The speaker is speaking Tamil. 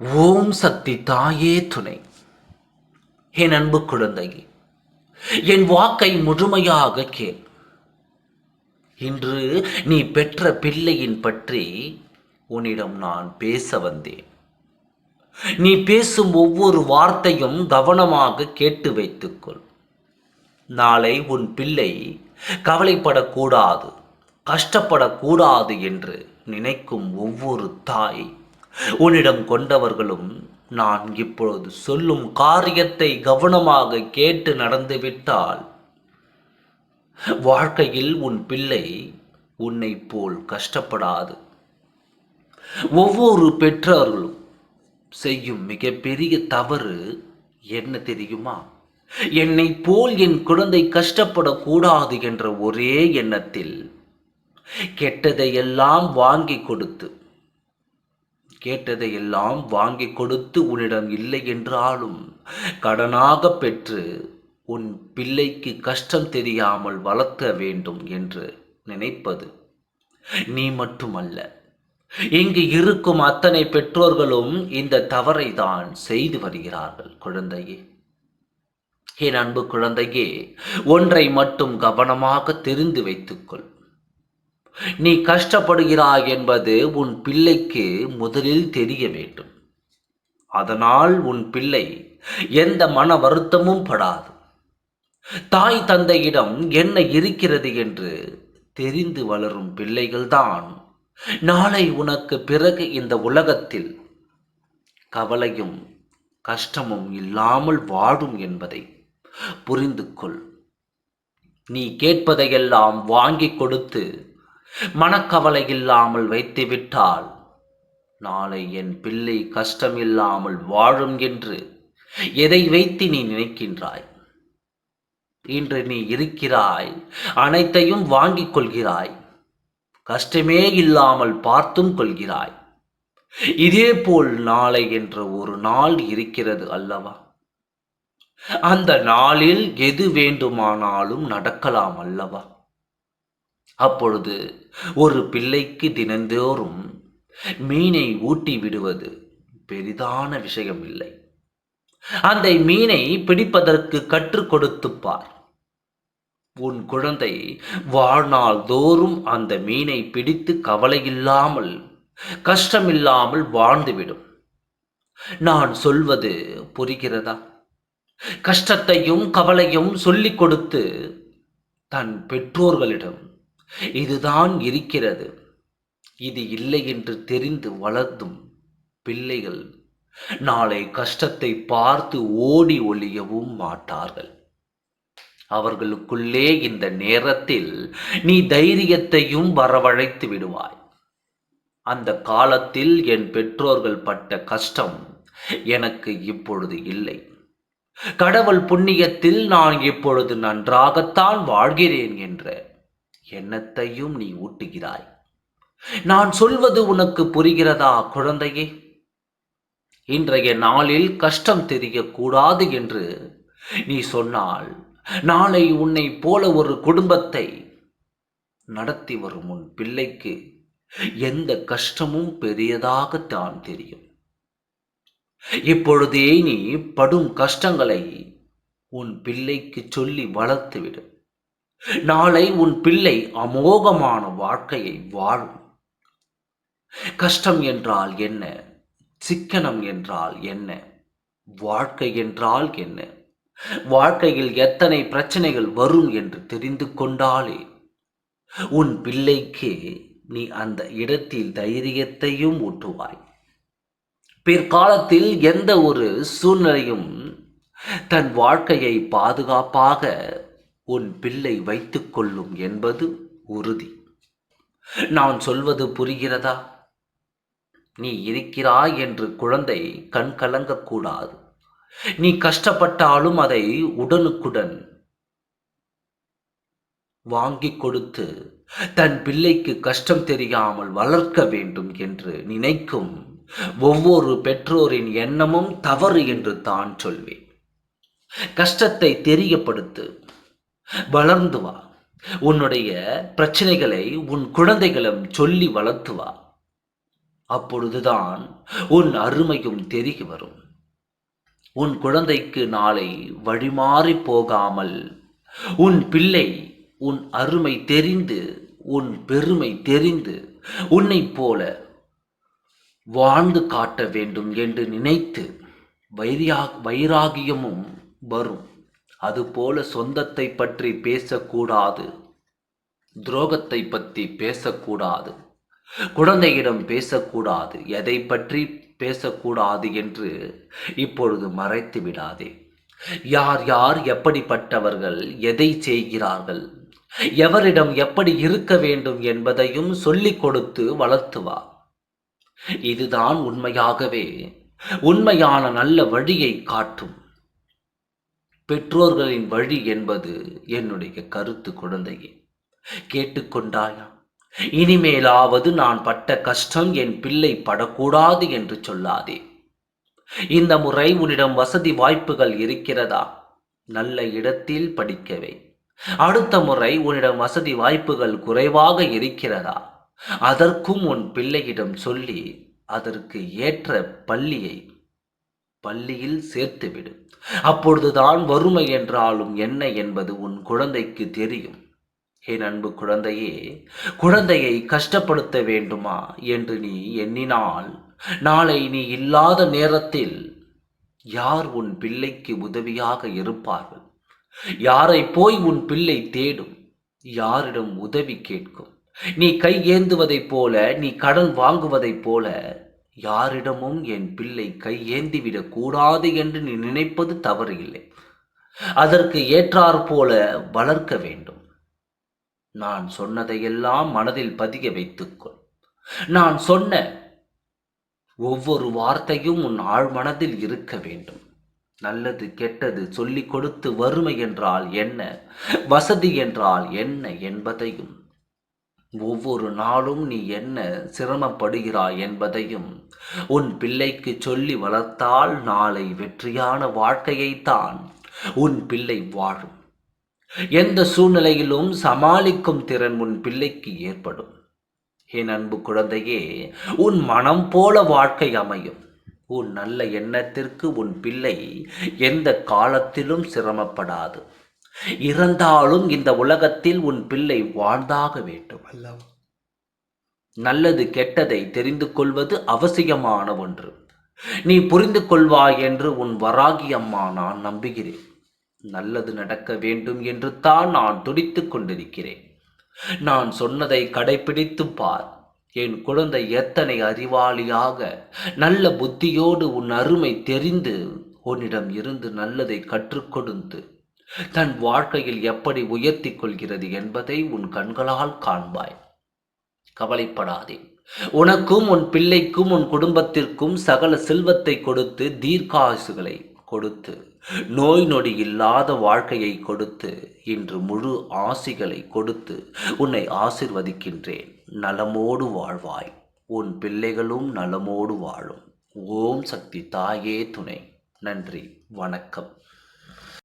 ஓம் சக்தி தாயே துணை. என் அன்பு குழந்தை என் வாக்கை முழுமையாக கேள். இன்று நீ பெற்ற பிள்ளையின் பற்றி உன்னிடம் நான் பேச வந்தேன். நீ பேசும் ஒவ்வொரு வார்த்தையும் கவனமாக கேட்டு வைத்துக்கொள் நாளை உன் பிள்ளை கவலைப்படக்கூடாது கஷ்டப்படக்கூடாது என்று நினைக்கும் ஒவ்வொரு தாய் உன்னிடம் கொண்டவர்களும் நான் இப்பொழுது சொல்லும் காரியத்தை கவனமாக கேட்டு நடந்துவிட்டால் வாழ்க்கையில் உன் பிள்ளை உன்னை போல் கஷ்டப்படாது. ஒவ்வொரு பெற்றோர்களும் செய்யும் மிகப்பெரிய தவறு என்ன தெரியுமா? என்னை போல் என் குழந்தை கஷ்டப்படக்கூடாது என்ற ஒரே எண்ணத்தில் கெட்டதையெல்லாம் வாங்கி கொடுத்து கேட்டதையெல்லாம் வாங்கி கொடுத்து உன்னிடம் இல்லை என்றாலும் கடனாக பெற்று உன் பிள்ளைக்கு கஷ்டம் தெரியாமல் வளர்த்த வேண்டும் என்று நினைப்பது நீ மட்டுமல்ல. இங்கு இருக்கும் அத்தனை பெற்றோர்களும் இந்த தவறை தான் செய்து வருகிறார்கள் குழந்தையே. என் அன்பு குழந்தையே ஒன்றை மட்டும் கவனமாக தெரிந்து வைத்துக்கொள். நீ கஷ்டப்படுகிறாய் என்பது உன் பிள்ளைக்கு முதலில் தெரிய வேண்டும். அதனால் உன் பிள்ளை எந்த மன வருத்தமும் படாது. தாய் தந்தையிடம் என்ன இருக்கிறது என்று தெரிந்து வளரும் பிள்ளைகள்தான். நாளை உனக்கு பிறகு இந்த உலகத்தில் கவலையும் கஷ்டமும் இல்லாமல் வாடும் என்பதை புரிந்து கொள் நீ கேட்பதையெல்லாம் வாங்கி கொடுத்து மனக்கவலை இல்லாமல் வைத்துவிட்டால் நாளை என் பிள்ளை கஷ்டம் இல்லாமல் வாழும் என்று எதை வைத்து நீ நினைக்கின்றாய்? இன்று நீ இருக்கிறாய் அனைத்தையும் வாங்கிக் கொள்கிறாய் கஷ்டமே இல்லாமல் பார்த்தும் கொள்கிறாய். இதேபோல் நாளை என்ற ஒரு நாள் இருக்கிறது அல்லவா? அந்த நாளில் எது வேண்டுமானாலும் நடக்கலாம் அல்லவா? அப்பொழுது ஒரு பிள்ளைக்கு தினந்தோறும் மீனை ஊட்டி விடுவது பெரிதான விஷயம் இல்லை அந்த மீனை பிடிப்பதற்கு கற்றுக் கொடுத்துப்பார் உன் குழந்தை வாழ்நாள் தோறும் அந்த மீனை பிடித்து கவலையில்லாமல் கஷ்டமில்லாமல் வாழ்ந்துவிடும். நான் சொல்வது புரிகிறதா? கஷ்டத்தையும் கவலையும் சொல்லிக் கொடுத்து தன் பெற்றோர்களிடம் இதுதான் இருக்கிறது. இது இல்லை என்று தெரிந்து வளர்த்தும் பிள்ளைகள் நாளை கஷ்டத்தை பார்த்து ஓடி ஒழியவும் மாட்டார்கள். அவர்களுக்குள்ளே இந்த நேரத்தில் நீ தைரியத்தையும் வரவழைத்து விடுவாய். அந்த காலத்தில் என் பெற்றோர்கள் பட்ட கஷ்டம் எனக்கு இப்பொழுது இல்லை. கடவுள் புண்ணியத்தில் நான் இப்பொழுது நன்றாகத்தான் வாழ்கிறேன் என்ற எண்ணத்தையும் நீ ஊட்டுகிறாய்? நான் சொல்வது உனக்கு புரிகிறதா குழந்தையே? இன்றைய நாளில் கஷ்டம் தெரியக்கூடாது என்று நீ சொன்னால் நாளை உன்னை போல ஒரு குடும்பத்தை நடத்தி வரும் உன் பிள்ளைக்கு எந்த கஷ்டமும் பெரியதாகத்தான் தெரியும். இப்பொழுதே நீ படும் கஷ்டங்களை உன் பிள்ளைக்கு சொல்லி வளர்த்துவிடும் நாளை உன் பிள்ளை அமோகமான வாழ்க்கையை வாழும். கஷ்டம் என்றால் என்ன? சிக்கனம் என்றால் என்ன? வாழ்க்கை என்றால் என்ன? வாழ்க்கையில் எத்தனை பிரச்சனைகள் வரும் என்று தெரிந்து கொண்டாலே உன் பிள்ளைக்கு நீ அந்த இடத்தில் தைரியத்தையும் ஊட்டுவாய். பிற்காலத்தில் எந்த ஒரு சூழ்நிலையும் தன் வாழ்க்கையை பாதுகாப்பாக உன் பிள்ளை வைத்துக் கொள்ளும் என்பது உறுதி. நான் சொல்வது புரிகிறதா? நீ இருக்கிறாய் என்று குழந்தை கண் கலங்கக்கூடாது நீ கஷ்டப்பட்டாலும் அதை உடனுக்குடன் வாங்கி கொடுத்து தன் பிள்ளைக்கு கஷ்டம் தெரியாமல் வளர்க்க வேண்டும் என்று நினைக்கும் ஒவ்வொரு பெற்றோரின் எண்ணமும் தவறு என்று தான் சொல்வேன். கஷ்டத்தை தெரியப்படுத்து வளர்ந்து வா. உன்னுடைய பிரச்சனைகளை உன் குழந்தைகளும் சொல்லி வளர்த்து வா. அப்பொழுதுதான் உன் அருமையும் தெரிய வரும். உன் குழந்தைக்கு நாளை வழிமாறி போகாமல் உன் பிள்ளை உன் அருமை தெரிந்து உன் பெருமை தெரிந்து உன்னைப் போல வாழ்ந்து காட்ட வேண்டும் என்று நினைத்து வைரியா வைராகியமும் வரும். அதுபோல சொந்தத்தை பற்றி பேசக்கூடாது. துரோகத்தை பற்றி பேசக்கூடாது. குழந்தையிடம் பேசக்கூடாது. எதை பற்றி பேசக்கூடாது என்று இப்பொழுது மறைத்து விடாதே. யார் யார் எப்படிப்பட்டவர்கள் எதை செய்கிறார்கள் எவரிடம் எப்படி இருக்க வேண்டும் என்பதையும் சொல்லிக் கொடுத்து வளர்த்து வா. இதுதான் உண்மையாகவே உண்மையான நல்ல வழியை காட்டும். பெற்றோர்களின் வழி என்பது என்னுடைய கருத்து குழந்தையே. கேட்டுக்கொண்டாயா? இனிமேலாவது நான் பட்ட கஷ்டம் என் பிள்ளை படக்கூடாது என்று சொல்லாதே. இந்த முறை உன்னிடம் வசதி வாய்ப்புகள் இருக்கிறதா? நல்ல இடத்தில் படிக்கவே. அடுத்த முறை உன்னிடம் வசதி வாய்ப்புகள் குறைவாக இருக்கிறதா? அதற்கும் உன் பிள்ளையிடம் சொல்லி அதற்கு ஏற்ற பள்ளியை பள்ளியில் சேர்த்துவிடு. அப்பொழுதுதான் வறுமை என்றாலும் என்ன என்பது உன் குழந்தைக்கு தெரியும். என் அன்பு குழந்தையே குழந்தையை கஷ்டப்படுத்த வேண்டுமா என்று நீ எண்ணினால் நாளை நீ இல்லாத நேரத்தில் யார் உன் பிள்ளைக்கு உதவியாக இருப்பார்கள்? யாரை போய் உன் பிள்ளை தேடும்? யாரிடம் உதவி கேட்கும்? நீ கை ஏந்துவதைப் போல நீ கடன் வாங்குவதைப் போல யாரிடமும் என் பிள்ளை கையேந்திவிடக் கூடாது என்று நீ நினைப்பது தவறு இல்லை அதற்கு ஏற்றாற்போல வளர்க்க வேண்டும். நான் சொன்னதையெல்லாம் மனதில் பதிய வைத்துக்கொள். நான் சொன்ன ஒவ்வொரு வார்த்தையும் உன் ஆழ்மனதில் இருக்க வேண்டும். நல்லது கெட்டது சொல்லிக் கொடுத்து வறுமை என்றால் என்ன? வசதி என்றால் என்ன என்பதையும் ஒவ்வொரு நாளும் நீ என்ன சிரமப்படுகிறாய் என்பதையும் உன் பிள்ளைக்கு சொல்லி வளர்த்தால் நாளை வெற்றியான வாழ்க்கையைத்தான் உன் பிள்ளை வாழும். எந்த சூழ்நிலையிலும் சமாளிக்கும் திறன் உன் பிள்ளைக்கு ஏற்படும். என் அன்பு குழந்தையே உன் மனம் போல வாழ்க்கை அமையும். உன் நல்ல எண்ணத்திற்கு உன் பிள்ளை எந்த காலத்திலும் சிரமப்படாது. இறந்தாலும் இந்த உலகத்தில் உன் பிள்ளை வாழ்ந்தாக வேண்டும். அல்லவா நல்லது கெட்டதை தெரிந்து கொள்வது அவசியமான ஒன்று. நீ புரிந்து கொள்வாய் என்று உன் வராகி அம்மா நான் நம்புகிறேன். நல்லது நடக்க வேண்டும் என்று தான் நான் துடித்துக் கொண்டிருக்கிறேன். நான் சொன்னதை கடைபிடித்து பார். என் குழந்தை எத்தனை அறிவாளியாக நல்ல புத்தியோடு உன் அருமை தெரிந்து உன்னிடம் இருந்து நல்லதை கற்றுக் கொடுத்து தன் வாழ்க்கையில் எப்படி உயர்த்திக் கொள்கிறது என்பதை உன் கண்களால் காண்பாய். கவலைப்படாதே. உனக்கும் உன் பிள்ளைக்கும் உன் குடும்பத்திற்கும் சகல செல்வத்தை கொடுத்து தீர்க்காசுகளை கொடுத்து நோய் நொடி இல்லாத வாழ்க்கையை கொடுத்து இன்று முழு ஆசிகளை கொடுத்து உன்னை ஆசிர்வதிக்கின்றேன். நலமோடு வாழ்வாய். உன் பிள்ளைகளும் நலமோடு வாழும். ஓம் சக்தி தாயே துணை. நன்றி. வணக்கம்.